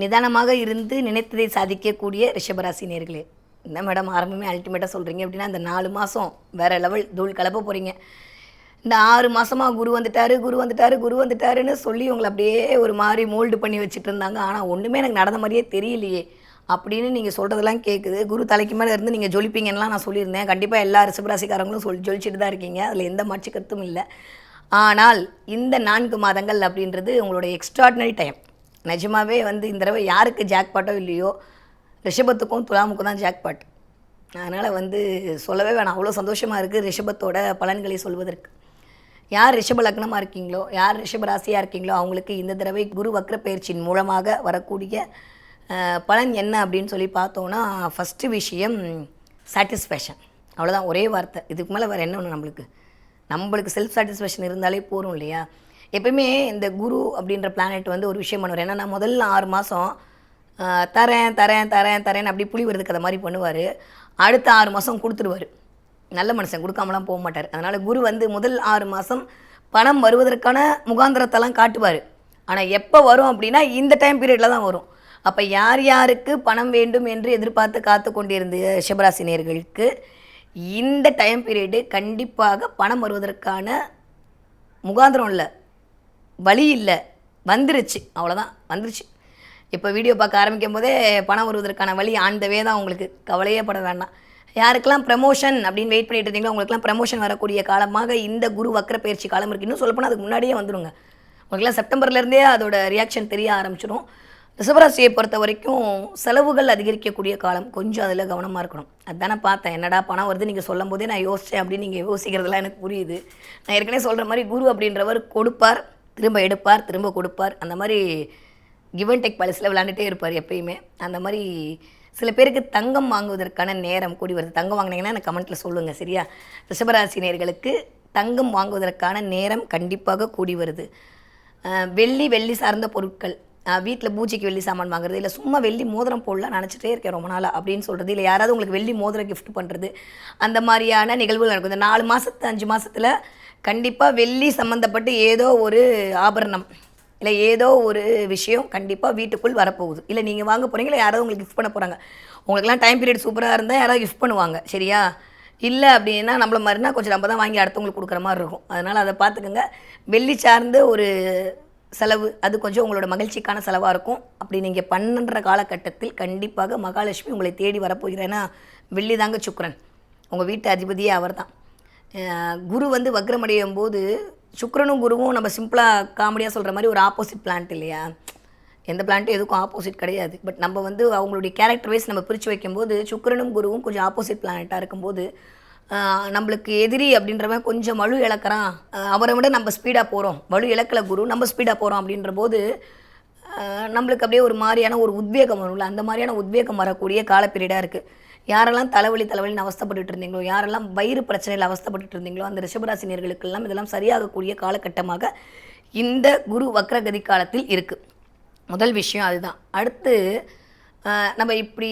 நிதானமாக இருந்து நினைத்ததை சாதிக்கக்கூடிய ரிஷபராசி நேர்களே என்ன மேடம் ஆரம்பமே அல்டிமேட்டாக சொல்கிறீங்க அப்படின்னா அந்த நாலு மாதம் வேறு லெவல் தூள் கலப்ப போகிறீங்க இந்த ஆறு மாதமாக குரு வந்துட்டாரு குரு வந்துட்டாரு குரு வந்துட்டாருன்னு சொல்லி உங்களை அப்படியே ஒரு மாதிரி மோல்டு பண்ணி வச்சுட்டு இருந்தாங்க. ஆனால் ஒன்றுமே எனக்கு நடந்த மாதிரியே தெரியலையே அப்படின்னு நீங்கள் சொல்கிறதெல்லாம் கேட்குது குரு தலைக்கு மேலே இருந்து நீங்கள் ஜொலிப்பீங்கன்னுலாம் நான் சொல்லியிருந்தேன். கண்டிப்பாக எல்லா ரிஷபராசிக்காரங்களும் சொல் ஜொலிச்சிட்டு தான் இருக்கீங்க. அதில் எந்த மாற்று கருத்தும் இல்லை. ஆனால் இந்த நான்கு மாதங்கள் அப்படின்றது உங்களோட எக்ஸ்ட்ராடினரி டைம் நிஜமாகவே வந்து இந்த தடவை யாருக்கு ஜாக்பாட்டோ இல்லையோ ரிஷபத்துக்கும் துலாமுக்கும் தான் ஜாக்பாட் அதனால் வந்து சொல்லவே வேணாம். அவ்வளோ சந்தோஷமாக இருக்குது ரிஷபத்தோட பலன்களை சொல்வதற்கு. யார் ரிஷப லக்னமாக இருக்கீங்களோ யார் ரிஷப ராசியாக இருக்கீங்களோ அவங்களுக்கு இந்த தடவை குரு வக்ர பயிற்சியின் மூலமாக வரக்கூடிய பலன் என்ன அப்படின்னு சொல்லி பார்த்தோன்னா ஃபஸ்ட்டு விஷயம் சாட்டிஸ்ஃபேக்ஷன் அவ்வளோதான் ஒரே வார்த்தை. இதுக்கு மேலே வேறு என்ன ஒன்று நம்மளுக்கு? நம்மளுக்கு செல்ஃப் சாட்டிஸ்ஃபேக்ஷன் இருந்தாலே போதும் இல்லையா? எப்பயுமே இந்த குரு அப்படின்ற பிளானெட் வந்து ஒரு விஷயம் பண்ணுவார். ஏன்னா நான் முதல்ல ஆறு மாதம் தரேன் தரேன் தரேன் தரேன் அப்படி புளி வருதுக்கு அதை மாதிரி பண்ணுவார். அடுத்த ஆறு மாதம் கொடுத்துருவார். நல்ல மனுஷன் கொடுக்காமலாம் போக மாட்டார். அதனால் குரு வந்து முதல் ஆறு மாதம் பணம் வருவதற்கான முகாந்திரத்தெல்லாம் காட்டுவார். ஆனால் எப்போ வரும் அப்படின்னா இந்த டைம் பீரியடில் தான் வரும். அப்போ யார் யாருக்கு பணம் வேண்டும் என்று எதிர்பார்த்து காத்து கொண்டிருந்த சிவராசினியர்களுக்கு இந்த டைம் பீரியடு கண்டிப்பாக பணம் வருவதற்கான முகாந்திரம் இல்லை. வழி இல்லை வந்துருச்சு. அவ்வளோதான் வந்துருச்சு. இப்போ வீடியோ பார்க்க ஆரம்பிக்கும் போதே பணம் வருவதற்கான வழி ஆண்டவே தான் உங்களுக்கு. கவலையே பட வேண்டாம். யாருக்கெல்லாம் ப்ரமோஷன் அப்படின்னு வெயிட் பண்ணிட்டு இருந்தீங்களோ உங்களுக்குலாம் ப்ரமோஷன் வரக்கூடிய காலமாக இந்த குரு வக்கர பயிற்சி காலம் இருக்குது இன்னும் சொல்லப்போனால் அதுக்கு முன்னாடியே வந்துருங்க. உங்களுக்குலாம் செப்டம்பர்லேருந்தே அதோட ரியாக்ஷன் தெரிய ஆரம்பிச்சிடும் ரிஷபராசியை பொறுத்த வரைக்கும் செலவுகள் அதிகரிக்கக்கூடிய காலம். கொஞ்சம் அதில் கவனமாக இருக்கணும். அதானே பார்த்தேன். என்னடா பணம் வருது நீங்கள் சொல்லும் போதே நான் யோசித்தேன் அப்படின்னு நீங்கள் யோசிக்கிறதுலாம் எனக்கு புரியுது. நான் ஏற்கனவே சொல்கிற மாதிரி குரு அப்படின்றவர் கொடுப்பார். திரும்ப எடுப்பார் திரும்ப கொடுப்பார். அந்த மாதிரி கிவன் டெக் பாலிசியில் விளாண்டுட்டே இருப்பார் எப்பயுமே. அந்த மாதிரி சில பேருக்கு தங்கம் வாங்குவதற்கான நேரம் கூடி வருது. தங்கம் வாங்கினீங்கன்னா எனக்கு கமெண்ட்டில் சொல்லுங்கள் சரியா? ரிஷபராசினியர்களுக்கு தங்கம் வாங்குவதற்கான நேரம் கண்டிப்பாக கூடி வருது. வெள்ளி வெள்ளி சார்ந்த பொருட்கள். வீட்டில் பூஜைக்கு வெள்ளி சாமான் வாங்குறது இல்லை சும்மா வெள்ளி மோதிரம் போடலாம் நினச்சிட்டே இருக்கேன் ரொம்ப நாளாக அப்படின்னு சொல்கிறது இல்லை யாராவது உங்களுக்கு வெள்ளி மோதிரம் கிஃப்ட் பண்ணுறது அந்த மாதிரியான நிகழ்வுகள் நடக்கும். இந்த நாலு மாதத்து அஞ்சு மாதத்தில் கண்டிப்பாக வெள்ளி சம்மந்தப்பட்டு ஏதோ ஒரு ஆபரணம். இல்லை ஏதோ ஒரு விஷயம் கண்டிப்பாக வீட்டுக்குள் வரப்போகுது. இல்லை நீங்கள் வாங்க போகிறீங்களா யாராவது உங்களுக்கு கிஃப்ட் பண்ண போகிறாங்க உங்களுக்குலாம் டைம் பீரியட் சூப்பராக இருந்தால் யாராவது கிஃப்ட் பண்ணுவாங்க. சரியா? இல்லை அப்படின்னா நம்மள மாதிரினா கொஞ்சம் நம்ம தான் வாங்கி அடுத்தவங்களுக்கு கொடுக்குற மாதிரி இருக்கும். அதனால் அதை பார்த்துக்கோங்க. வெள்ளி சார்ந்த ஒரு செலவு அது கொஞ்சம் உங்களோட மகிழ்ச்சிக்கான செலவாக இருக்கும். அப்படி நீங்கள் பண்ணுன்ற காலகட்டத்தில் கண்டிப்பாக மகாலட்சுமி உங்களை தேடி வரப்போகிறேன்னா வெள்ளி தாங்க சுக்கரன். உங்கள் வீட்டு அதிபதியே அவர் தான் குரு வந்து வக்ரமடையும் போது சுக்கரனும் குருவும் நம்ம சிம்பிளாக காமெடியாக சொல்கிற மாதிரி ஒரு ஆப்போசிட் பிளான்ட் இல்லையா? எந்த பிளான்ட்டும் எதுக்கும் ஆப்போசிட் கிடையாது. பட் நம்ம வந்து அவங்களுடைய கேரக்டர் வைஸ் நம்ம பிரித்து வைக்கும்போது சுக்கரனும் குருவும் கொஞ்சம் ஆப்போசிட் பிளானட்டாக இருக்கும்போது நம்மளுக்கு எதிரி அப்படின்றவன் கொஞ்சம் வலு இழக்கிறான். அவரை விட நம்ம ஸ்பீடாக போகிறோம் வலு இழக்கல குரு நம்ம ஸ்பீடாக போகிறோம் அப்படின்ற போது நம்மளுக்கு அப்படியே ஒரு மாதிரியான ஒரு உத்வேகம் வரும்ல? அந்த மாதிரியான உத்வேகம் வரக்கூடிய காலப்பீரியடாக இருக்குது யாரெல்லாம் தலைவலி தலைவலின்னு அவஸ்தப்பட்டு இருந்தீங்களோ யாரெல்லாம் வயிறு பிரச்சனையில் அவஸ்தப்பட்டு இருந்தீங்களோ அந்த ரிஷபராசினியர்களுக்கெல்லாம் இதெல்லாம் சரியாகக்கூடிய காலகட்டமாக இந்த குரு வக்ரகதி காலத்தில் இருக்குது முதல் விஷயம் அதுதான். அடுத்து நம்ம இப்படி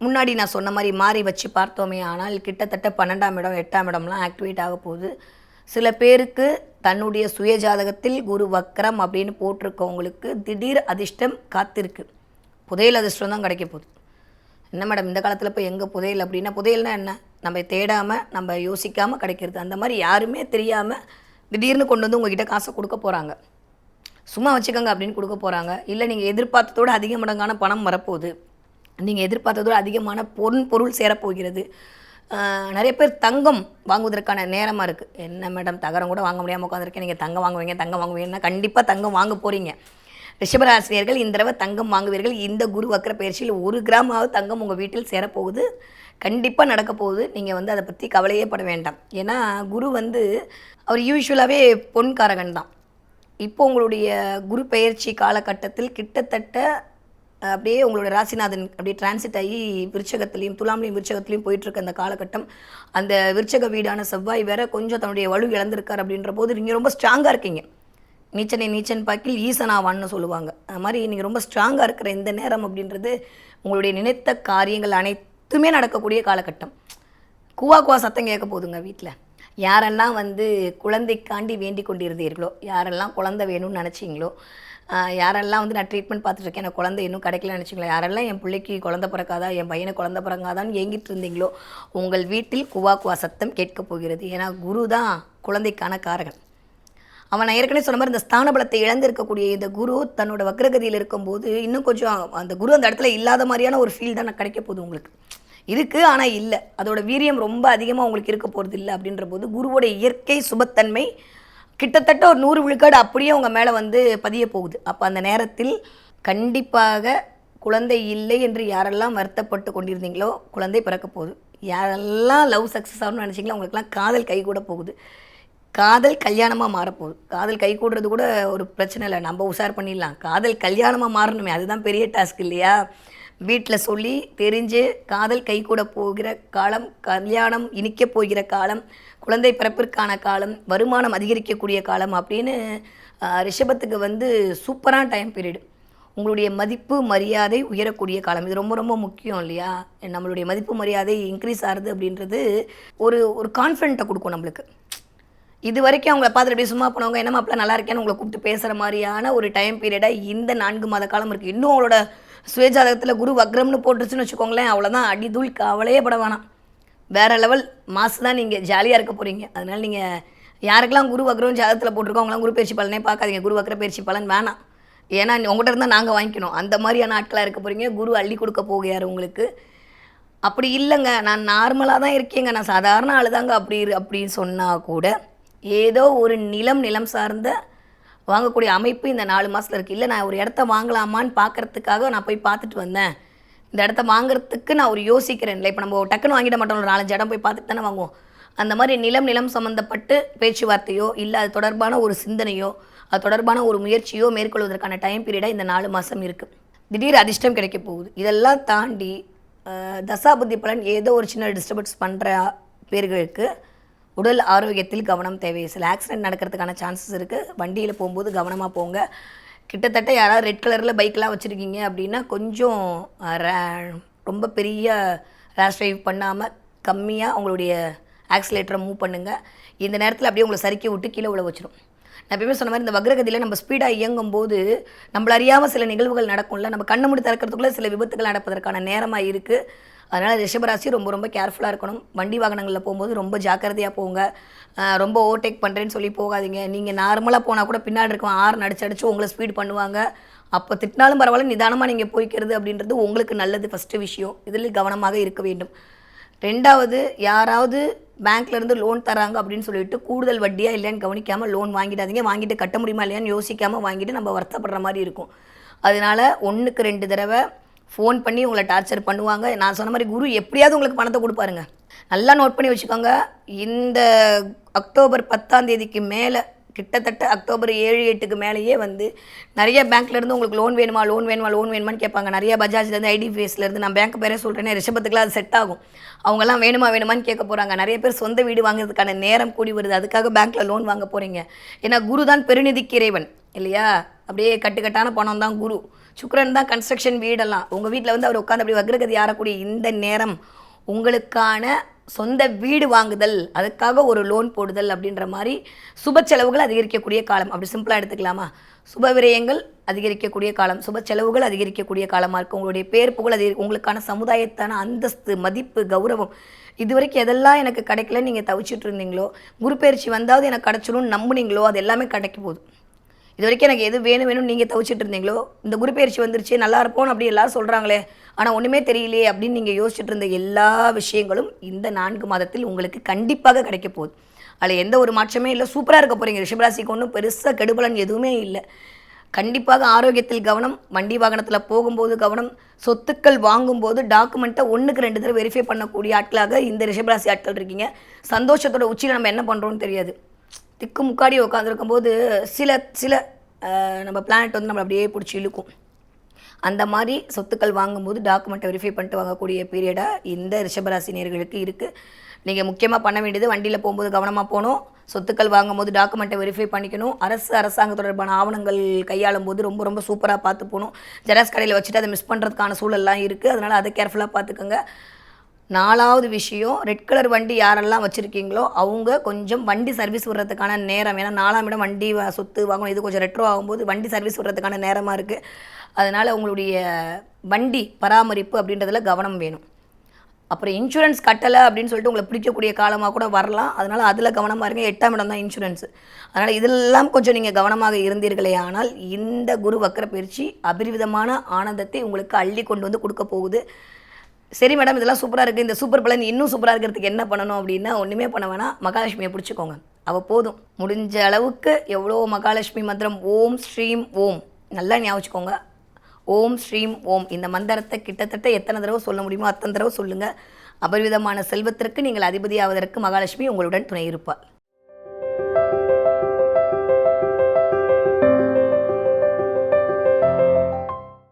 முன்னாடி நான் சொன்ன மாதிரி மாறி வச்சு பார்த்தோமே ஆனால் கிட்டத்தட்ட பன்னெண்டாம் இடம் எட்டாம் இடம்லாம் ஆக்டிவேட் ஆக போகுது. சில பேருக்கு தன்னுடைய சுய ஜாதகத்தில் குரு வக்ரம் அப்படின்னு போட்டிருக்கவங்களுக்கு திடீர் அதிர்ஷ்டம் காத்திருக்கு. புதையல் அதிர்ஷ்டம் தான் கிடைக்க போகுது. என்ன மேடம் இந்த காலத்தில் இப்போ எங்கே புதையல் அப்படின்னா புதையல்னா என்ன? நம்ம தேடாமல் நம்ம யோசிக்காமல் கிடைக்கிறது. அந்த மாதிரி யாருமே தெரியாமல் திடீர்னு கொண்டு வந்து உங்ககிட்ட காசை கொடுக்க போகிறாங்க சும்மா வச்சுக்கோங்க அப்படின்னு கொடுக்க போகிறாங்க இல்லை நீங்கள் எதிர்பார்த்ததோட அதிக மடங்கான பணம் வரப்போகுது. நீங்கள் எதிர்பார்த்ததோட அதிகமான பொன் பொருள் சேரப்போகிறது. நிறைய பேர் தங்கம் வாங்குவதற்கான நேரமாக இருக்குது என்ன மேடம் தகரம் கூட வாங்க முடியாமல் உட்காந்துருக்கேன் நீங்கள் தங்கம் வாங்குவீங்க தங்கம் வாங்குவீங்கன்னா கண்டிப்பாக தங்கம் வாங்க போகிறீங்க ரிஷபராசினியர்கள் இந்த தடவை தங்கம் வாங்குவீர்கள். இந்த குரு வக்கர பயிற்சியில் ஒரு கிராமாவது தங்கம் உங்கள் வீட்டில் சேரப்போகுது. கண்டிப்பாக நடக்க போகுது. நீங்கள் வந்து அதை பற்றி கவலையே பட வேண்டாம். ஏன்னா குரு வந்து அவர் யூஸ்வலாகவே பொன்காரகன் தான். இப்போ உங்களுடைய குரு பயிற்சி காலகட்டத்தில் கிட்டத்தட்ட அப்படியே உங்களோட ராசிநாதன் அப்படியே டிரான்சிட் ஆகி விருச்சகத்துலேயும் துலாம்லையும் விருச்சகத்துலேயும் போயிட்டுருக்க அந்த காலகட்டம். அந்த விருச்சக வீடான செவ்வாய் வேற கொஞ்சம் தன்னுடைய வலு இழந்திருக்கார் அப்படின்ற போது நீங்கள் ரொம்ப ஸ்ட்ராங்காக இருக்கீங்க. நீச்சனை நீச்சன் பாக்கில் ஈசனாவான்னு சொல்லுவாங்க. அது மாதிரி நீங்கள் ரொம்ப ஸ்ட்ராங்காக இருக்கிற இந்த நேரம் அப்படின்றது உங்களுடைய நினைத்த காரியங்கள் அனைத்துமே நடக்கக்கூடிய காலகட்டம். குவா குவா சத்தம் கேட்க போகுதுங்க வீட்டில் யாரெல்லாம் வந்து குழந்தைக்காண்டி வேண்டிக் கொண்டிருந்தீர்களோ யாரெல்லாம் குழந்தை வேணும்னு நினச்சிங்களோ யாரெல்லாம் வந்து நான் ட்ரீட்மெண்ட் பார்த்துட்ருக்கேன் எனக்கு குழந்தை இன்னும் கிடைக்கல நினச்சிங்களோ யாரெல்லாம் என் பிள்ளைக்கு குழந்தை பிறக்காதா என் பையனை குழந்தை பிறக்காதான்னு ஏங்கிட்டு இருந்தீங்களோ உங்கள் வீட்டில் குவா குவா சத்தம் கேட்க போகிறது. ஏன்னா குரு தான் குழந்தைக்கான காரகன். அவன் நான் ஏற்கனவே சொன்ன மாதிரி இந்த ஸ்தான பலத்தை இழந்திருக்கக்கூடிய இந்த குரு தன்னோட வக்ரகதியில் இருக்கும்போது இன்னும் கொஞ்சம் அந்த குரு அந்த இடத்துல இல்லாத மாதிரியான ஒரு ஃபீல் தான் கிடைக்க போகுது உங்களுக்கு. இருக்குது ஆனால் இல்லை. அதோட வீரியம் ரொம்ப அதிகமாக உங்களுக்கு இருக்க போகிறது இல்லை அப்படின்ற போது குருவோட இயற்கை சுபத்தன்மை கிட்டத்தட்ட ஒரு நூறு விழுக்காடு அப்படியே உங்கள் மேலே வந்து பதிய போகுது. அப்போ அந்த நேரத்தில் கண்டிப்பாக குழந்தை இல்லை என்று யாரெல்லாம் வருத்தப்பட்டு கொண்டிருந்தீங்களோ குழந்தை பிறக்க போகுது. யாரெல்லாம் லவ் சக்ஸஸ் ஆகணும்னு நினச்சிங்களோ அவங்களுக்குலாம் காதல் கை கூட போகுது. காதல் கல்யாணமாக மாறப்போகுது. காதல் கை கூடுறது கூட ஒரு பிரச்சனை இல்லை. நம்ம உஷார் பண்ணிடலாம். காதல் கல்யாணமாக மாறணுமே. அதுதான் பெரிய டாஸ்க் இல்லையா? வீட்டில் சொல்லி தெரிஞ்சு காதல் கை கூட போகிற காலம் கல்யாணம் இனிக்க போகிற காலம் குழந்தை பிறப்பிற்கான காலம் வருமானம் அதிகரிக்கக்கூடிய காலம் அப்படின்னு ரிஷபத்துக்கு வந்து சூப்பரான டைம் பீரியடு. உங்களுடைய மதிப்பு மரியாதை உயரக்கூடிய காலம். இது ரொம்ப ரொம்ப முக்கியம் இல்லையா? நம்மளுடைய மதிப்பு மரியாதை இன்க்ரீஸ் ஆகுது அப்படின்றது ஒரு ஒரு கான்ஃபிடென்ட்டை கொடுக்கும் நம்மளுக்கு. இது வரைக்கும் அவங்கள பார்த்துட்டு அப்படியே சும்மா போனவங்க என்னமா மாப்பிள்ள நல்லா இருக்கேன்னு உங்களை கூப்பிட்டு பேசுகிற மாதிரியான ஒரு டைம் பீரியடாக இந்த நான்கு மாத காலம் இருக்குது இன்னும் அவங்களோட சுயஜாதகத்தில் குரு வக்ரம்னு போட்டுருச்சுன்னு வச்சுக்கோங்களேன் அவ்வளோதான் அடிதூள் கவலையே பட வேணாம். வேற லெவல் மாசு தான் நீங்கள் ஜாலியாக இருக்க போகிறீங்க அதனால் நீங்கள் யாருக்கெல்லாம் குரு வக்ரம் ஜாதகத்தில் போட்டிருக்கோம் அவங்களாம் குரு பயிற்சி பலனே பார்க்காதீங்க. குரு வக்ர பயிற்சி பலன் வேணாம். ஏன்னா உங்கள்கிட்ட இருந்தால் நாங்கள் வாங்கிக்கணும். அந்த மாதிரியான ஆட்களாக இருக்க போகிறீங்க குரு அள்ளி கொடுக்க போகிறார் உங்களுக்கு. அப்படி இல்லைங்க. நான் நார்மலாக தான் இருக்கேங்க. நான் சாதாரண ஆளுதாங்க. அப்படி அப்படின்னு சொன்னால் கூட ஏதோ ஒரு நிலம் நிலம் சார்ந்த வாங்கக்கூடிய அமைப்பு இந்த நாலு மாதத்தில் இருக்குது இல்லை நான் ஒரு இடத்த வாங்கலாமான்னு பார்க்கறதுக்காக நான் போய் பார்த்துட்டு வந்தேன். இந்த இடத்த வாங்குறதுக்கு நான் ஒரு யோசிக்கிறேன். இல்லை இப்போ நம்ம டக்குன்னு வாங்கிட மாட்டோம் ஒரு நாலஞ்சு இடம் போய் பார்த்துட்டு தானே வாங்குவோம். அந்த மாதிரி நிலம் நிலம் சம்மந்தப்பட்டு பேச்சுவார்த்தையோ இல்லை அது தொடர்பான ஒரு சிந்தனையோ அது தொடர்பான ஒரு முயற்சியோ மேற்கொள்வதற்கான டைம் பீரியடாக இந்த நாலு மாதம் இருக்குது திடீர் அதிர்ஷ்டம் கிடைக்க போகுது. இதெல்லாம் தாண்டி தசாபுத்தி பலன் ஏதோ ஒரு சின்ன டிஸ்டர்பன்ஸ் பண்ணுற பேர்களுக்கு உடல் ஆரோக்கியத்தில் கவனம் தேவை. சில ஆக்சிடென்ட் நடக்கிறதுக்கான சான்சஸ் இருக்குது வண்டியில் போகும்போது கவனமாக போங்க. கிட்டத்தட்ட யாராவது ரெட் கலரில் பைக்கெலாம் வச்சுருக்கீங்க அப்படின்னா கொஞ்சம் ரொம்ப பெரிய ரேஷ் ட்ரைவ் பண்ணாமல் கம்மியாக உங்களுடைய ஆக்சிலேட்டரை மூவ் பண்ணுங்கள் இந்த நேரத்தில் அப்படியே உங்களை சறுக்கி விட்டு கீழே உள்ள வச்சிடும் நான் எப்பயுமே சொன்ன மாதிரி இந்த வக்ரகதியில் நம்ம ஸ்பீடாக இயங்கும் போது நம்மள அறியாமல் சில நிகழ்வுகள் நடக்கும்ல. நம்ம கண்ணு மூடி திறக்கிறதுக்குள்ளே சில விபத்துகள் நடப்பதற்கான நேரமாக இருக்குது அதனால் ரிஷபராசி ரொம்ப ரொம்ப கேர்ஃபுல்லாக இருக்கணும். வண்டி வாகனங்களில் போகும்போது ரொம்ப ஜாக்கிரதையாக போங்க. ரொம்ப ஓவர்டேக் பண்ணுறேன்னு சொல்லி போகாதீங்க. நீங்கள் நார்மலாக போனால் கூட பின்னாடி இருக்கவன் ஆறு நடிச்சு அடிச்சு உங்களை ஸ்பீட் பண்ணுவாங்க. அப்போ திட்டினாலும் பரவாயில்ல நிதானமாக நீங்கள் போய்க்கிறது அப்படின்றது உங்களுக்கு நல்லது ஃபஸ்ட்டு விஷயம். இதில் கவனமாக இருக்க வேண்டும். ரெண்டாவது யாராவது பேங்க்லேருந்து லோன் தராங்க அப்படின்னு சொல்லிட்டு கூடுதல் வட்டியாக இல்லைன்னு கவனிக்காமல் லோன் வாங்கிடாதீங்க. வாங்கிட்டு கட்ட முடியுமா இல்லையான்னு யோசிக்காமல் வாங்கிட்டு நம்ம வருத்தப்படுற மாதிரி இருக்கும். அதனால ஒன்றுக்கு ரெண்டு தடவை ஃபோன் பண்ணி உங்களை டார்ச்சர் பண்ணுவாங்க. நான் சொன்ன மாதிரி குரு எப்படியாவது உங்களுக்கு பணத்தை கொடுப்பாருங்க. நல்லா நோட் பண்ணி வச்சுக்கோங்க. இந்த அக்டோபர் பத்தாம் தேதிக்கு மேலே கிட்டத்தட்ட அக்டோபர் ஏழு எட்டுக்கு மேலேயே வந்து நிறைய பேங்க்லேருந்து உங்களுக்கு லோன் வேணுமா லோன் வேணுமா லோன் வேணுமான்னு கேட்பாங்க. நிறைய பஜாஜ்லேருந்து ஐடிபிஎஸ்லேருந்து நான் பேங்க் பேரே சொல்கிறேனே ரிஷபத்துக்குலாம் அது செட் ஆகும். அவங்கெல்லாம் வேணுமா வேணுமான்னு கேட்க போகிறாங்க நிறைய பேர் சொந்த வீடு வாங்குறதுக்கான நேரம் கூடி வருது. அதுக்காக பேங்க்கில் லோன் வாங்க போகிறீங்க ஏன்னா குரு தான் பெருநிதிக்கு இறைவன் இல்லையா? அப்படியே கட்டுக்கட்டான பணம் தான் குரு. சுக்கரன் தான் கன்ஸ்ட்ரக்ஷன் வீடெல்லாம். உங்கள் வீட்டில் வந்து அவர் உட்காந்து அப்படி வக்ரகதி ஆறக்கூடிய இந்த நேரம் உங்களுக்கான சொந்த வீடு வாங்குதல் அதுக்காக ஒரு லோன் போடுதல் அப்படின்ற மாதிரி சுப செலவுகள் அதிகரிக்கக்கூடிய காலம். அப்படி சிம்பிளாக எடுத்துக்கலாமா? சுப விரயங்கள் அதிகரிக்கக்கூடிய காலம் சுப செலவுகள் அதிகரிக்கக்கூடிய காலமாக இருக்கும் உங்களுடைய பேர் புகழ் அதிக உங்களுக்கான சமுதாயத்தான அந்தஸ்து மதிப்பு கௌரவம் இது வரைக்கும் எதெல்லாம் எனக்கு கிடைக்கல நீங்கள் தவிச்சிட்டு இருந்தீங்களோ குரு பயிற்சி வந்தாவது எனக்கு கிடச்சிடும்னு நம்புனீங்களோ அது எல்லாமே கிடைக்க போகுது. இது வரைக்கும் எனக்கு எது வேணும் வேணும்னு நீங்கள் தவிச்சிட்டு இருந்தீங்களோ? இந்த குருப்பெயர்ச்சி வந்துருச்சு நல்லா இருப்போம் அப்படி எல்லாரும் சொல்கிறாங்களே ஆனால் ஒன்றுமே தெரியலையே அப்படின்னு நீங்கள் யோசிச்சுட்டு இருந்த எல்லா விஷயங்களும் இந்த நான்கு மாதத்தில் உங்களுக்கு கண்டிப்பாக கிடைக்க போகுது. அதில் எந்த ஒரு மாற்றமே இல்லை. சூப்பராக இருக்க போகிறீங்க ரிஷபராசிக்கு ஒன்றும் பெருசாக கெடுபலன் எதுவுமே இல்லை. கண்டிப்பாக ஆரோக்கியத்தில் கவனம் வண்டி வாகனத்தில் போகும்போது கவனம் சொத்துக்கள் வாங்கும்போது டாக்குமெண்ட்டை ஒன்றுக்கு ரெண்டு தடவை வெரிஃபை பண்ணக்கூடிய ஆட்களாக இந்த ரிஷபராசி ஆட்கள் இருக்கீங்க. சந்தோஷத்தோட உச்சியில் நம்ம என்ன பண்ணுறோன்னு தெரியாது. திக்கு முக்காடி உட்காந்துருக்கும் போது சில சில நம்ம பிளானட் வந்து நம்மளை அப்படியே பிடிச்சி இழுக்கும். அந்த மாதிரி சொத்துக்கள் வாங்கும்போது டாக்குமெண்ட்டை வெரிஃபை பண்ணிட்டு வாங்கக்கூடிய பீரியடாக இந்த ரிஷபராசி நேர்களுக்கு இருக்குது நீங்கள் முக்கியமாக பண்ண வேண்டியது வண்டியில் போகும்போது கவனமாக போகணும். சொத்துக்கள் வாங்கும்போது டாக்குமெண்ட்டை வெரிஃபை பண்ணிக்கணும். அரசு அரசாங்க தொடர்பான ஆவணங்கள் கையாளும் போது ரொம்ப ரொம்ப சூப்பராக பார்த்து போகணும். ஜெராக்ஸ் கடையில் வச்சுட்டு அதை மிஸ் பண்ணுறதுக்கான சூழல்லாம் இருக்குது அதனால் அதை கேர்ஃபுல்லாக பார்த்துக்கோங்க. நாலாவது விஷயம் ரெட் கலர் வண்டி யாரெல்லாம் வச்சுருக்கீங்களோ அவங்க கொஞ்சம் வண்டி சர்வீஸ் விடுறதுக்கான நேரம். ஏன்னா நாலாம் இடம் வண்டி சொத்து வாங்கணும் இது கொஞ்சம் ரெட்ரோ ஆகும்போது வண்டி சர்வீஸ் விடுறதுக்கான நேரமாக இருக்குது அதனால் உங்களுடைய வண்டி பராமரிப்பு அப்படின்றதில் கவனம் வேணும். அப்புறம் இன்சூரன்ஸ் கட்டலை அப்படின்னு சொல்லிட்டு உங்களை பிடிக்கக்கூடிய காலமாக கூட வரலாம். அதனால் அதில் கவனமாக இருங்க. எட்டாம் இடம் தான் இன்சூரன்ஸ் அதனால் இதெல்லாம் கொஞ்சம் நீங்கள் கவனமாக இருந்தீர்களே ஆனால் இந்த குரு வக்கர பயிற்சி அபரிவிதமான ஆனந்தத்தை உங்களுக்கு அள்ளி கொண்டு வந்து கொடுக்க போகுது. சரி மேடம் இதெல்லாம் சூப்பராக இருக்குது இந்த சூப்பர் பலன் இன்னும் சூப்பராக இருக்கிறதுக்கு என்ன பண்ணணும் அப்படின்னா ஒன்றுமே பண்ண வேணாம். மகாலட்சுமியை பிடிச்சிக்கோங்க. அவள் போதும். முடிஞ்ச அளவுக்கு எவ்வளோ மகாலட்சுமி மந்திரம்? ஓம் ஸ்ரீம் ஓம். நல்லா ஞாபகிச்சுக்கோங்க ஓம் ஸ்ரீம் ஓம். இந்த மந்திரத்தை கிட்டத்தட்ட எத்தனை தடவை சொல்ல முடியுமோ அத்தனை தடவை சொல்லுங்கள் அபரிவிதமான செல்வத்திற்கு நீங்கள் அதிபதியாவதற்கு மகாலட்சுமி உங்களுடன் துணை இருப்பாள்.